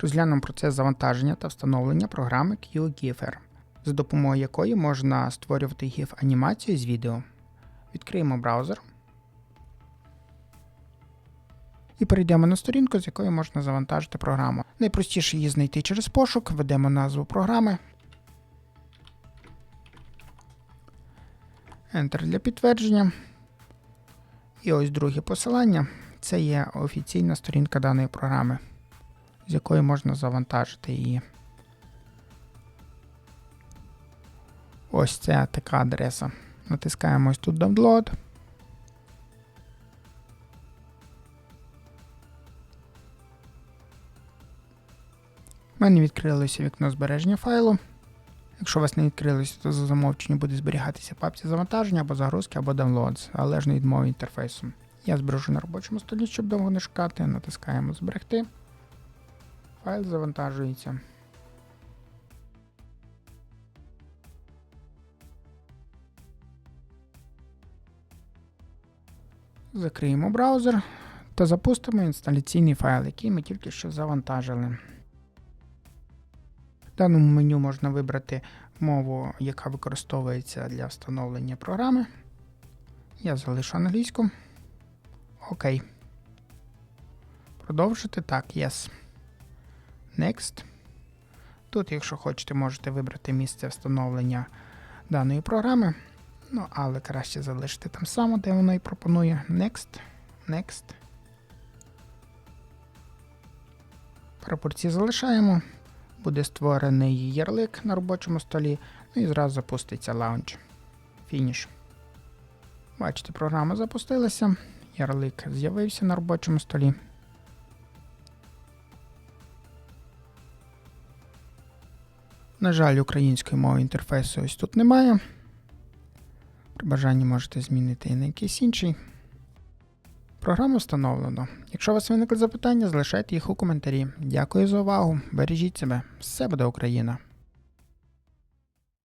Розглянемо процес завантаження та встановлення програми QGIFR, за допомогою якої можна створювати GIF-анімацію з відео. Відкриємо браузер і перейдемо на сторінку, з якої можна завантажити програму. Найпростіше її знайти через пошук, введемо назву програми. Enter для підтвердження. І ось друге посилання. Це є офіційна сторінка даної програми, з якої можна завантажити її. Ось це така адреса. Натискаємо ось тут Download. У мене відкрилося вікно збереження файлу. Якщо у вас не відкрилося, то за замовченням буде зберігатися папці завантаження або загрузки, або downloads, залежно від мови інтерфейсу. Я збережу на робочому столі, щоб довго не шукати. Натискаємо Зберегти. Файл завантажується. Закриємо браузер та запустимо інсталяційний файл, який ми тільки що завантажили. В даному меню можна вибрати мову, яка використовується для встановлення програми. Я залишу англійську. Окей. Продовжити. Так, yes. Next. Тут, якщо хочете, можете вибрати місце встановлення даної програми. Ну, але краще залишити там само, де воно і пропонує. Next. Next. Пропорції залишаємо. Буде створений ярлик на робочому столі. Ну і зразу запуститься лаунч. Фініш. Бачите, програма запустилася. Ярлик з'явився на робочому столі. На жаль, української мови інтерфейсу ось тут немає. При бажанні можете змінити і на якийсь інший. Програму встановлено. Якщо у вас виникли запитання, залишайте їх у коментарі. Дякую за увагу. Бережіть себе. Все буде Україна!